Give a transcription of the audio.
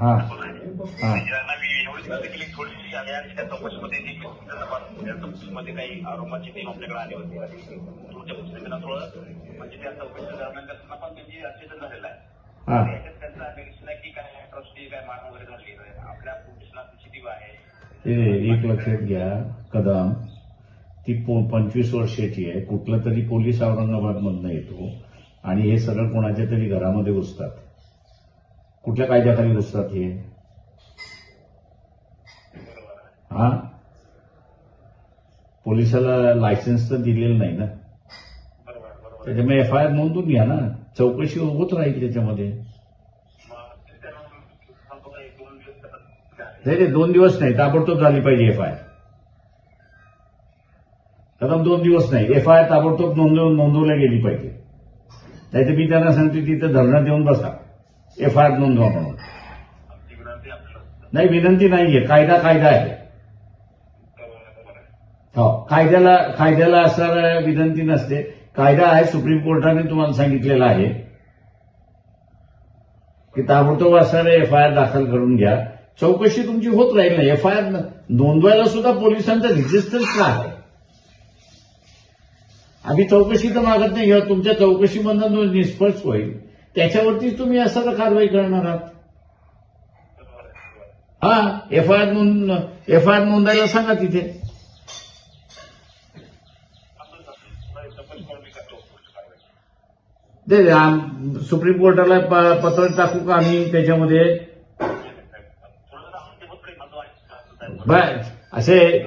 चौकशीमध्ये त्या चौकशीमध्ये काही आरोपाची टीम आपल्याकडे आली होती आणि तुमच्या पुस्तकांना थोडं म्हणजे त्या चौकशी दरम्यान त्यांना पण त्यांची अचेतन झालेलं आहे याच्यात त्यांचा निरीक्षण आहे की काय वगैरे झाली आपल्या आहे एक लक्षात घ्या कदम. ती पंचवीस वर्षाची आहे. कुठला तरी पोलीस औरंगाबादमधनं येतो. आणि हे सगळं कोणाच्या तरी घरामध्ये घुसतात. कुठल्या कायद्याखाली घुसतात हे? हा? पोलिसाला लायसन्स तर दिलेलं नाही ना? त्याच्यामुळे एफ आय आर नोंदून घ्या ना. चौकशी होत राहील त्याच्यामध्ये. दोन दिवस नाही नाही दोन दिवस नाही. ताबडतोब झाली पाहिजे एफ आय आर कदम दोन दिवस नाही. एफ आय आर ताबडतोब नोंदवून नोंदवल्या गेली पाहिजे. नाही तर मी त्यांना सांगते तिथं धरणा देऊन बसा. एफ आय आर नोंदवा म्हणून नाही विनंती नाहीये. कायदा कायदा आहे. हो कायद्याला कायद्याला असं विनंती नसते. कायदा आहे सुप्रीम कोर्टाने तुम्हाला सांगितलेला आहे. की ताबडतोब असणारे एफ आय आर दाखल करून घ्या. चौकशी तुमची होत राहील ना. एफ आय आर नोंदवायला सुद्धा पोलिसांचा रेजिस्टन्स का आहे. आम्ही चौकशी तर मागत नाही. किंवा तुमच्या चौकशीमधनं जो निष्पक्ष होईल. त्याच्यावरतीच तुम्ही असं कारवाई करणार आहात. हा एफ आय आर नोंद एफ आय आर नोंदायला सांगा तिथे. दे सुप्रीम कोर्टाला प- पत्र टाकू का आम्ही त्याच्यामध्ये? बर असे